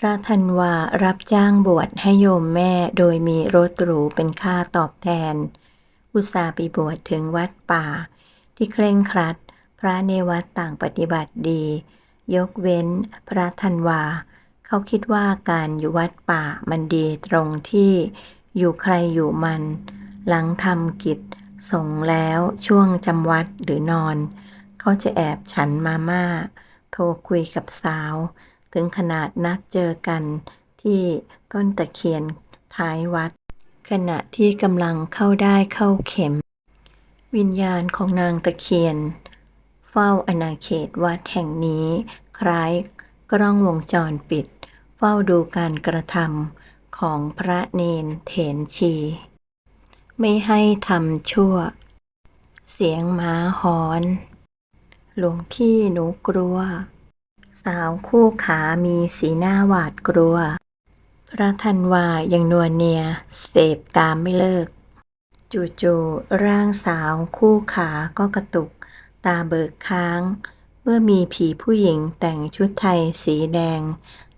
พระธันวารับจ้างบวชให้โยมแม่โดยมีรถหรูเป็นค่าตอบแทน อุตส่าห์ไปบวชถึงวัดป่า ที่เคร่งครัด พระในวัดต่างปฏิบัติดี ยกเว้นพระธันวา เขาคิดว่าการอยู่วัดป่ามันดีตรงที่อยู่ใครอยู่มัน หลังทำกิจส่งแล้วช่วงจำวัดหรือนอน เขาจะแอบฉันมาม่า โทรคุยกับสาว ถึงขนาดนัดเจอกันที่ต้นตะเคียนท้ายวัด ขณะที่กำลังเข้าได้เข้าเข็ม วิญญาณของนางตะเคียน เฝ้าอาณาเขตวัดแห่งนี้ คล้ายกล้องวงจรปิด เฝ้าดูการกระทำของพระเนนเถนชี ไม่ให้ทำชั่ว เสียงหม้าหอน หลวงพี่หนูกลัว สาวคู่ขามีสีหน้าหวาดกลัว พระธันวายังนวลเนีย เสพกามไม่เลิก จู่ๆร่างสาวคู่ขาก็กระตุก ตาเบิกค้าง เมื่อมีผีผู้หญิงแต่งชุดไทยสีแดง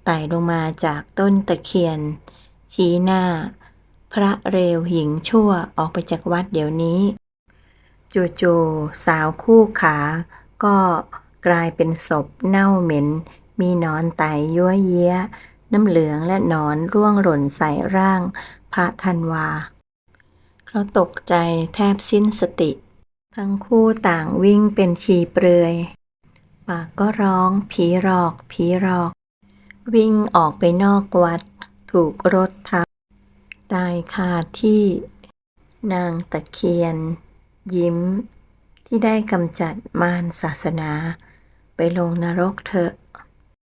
ไต่ลงมาจากต้นตะเคียน ชี้หน้า พระเรวหญิงชั่วออกไปจากวัดเดี๋ยวนี้ จู่ๆสาวคู่ขาก็ กลายเป็นศพเน่าเหม็น มีนอนไตยั่วเยี้ย น้ำเหลืองและนอนร่วงหล่นใส่ร่าง พระธันวา เขาตกใจแทบสิ้นสติ ทั้งคู่ต่างวิ่งเป็นชีเปลือย ปากก็ร้อง ผีหลอก ผีหลอก วิ่งออกไปนอกวัด ถูกรถทับ ตายคาที่ นางตะเคียน ยิ้มที่ได้กำจัดมารศาสนา ไปลงนรกเถอะ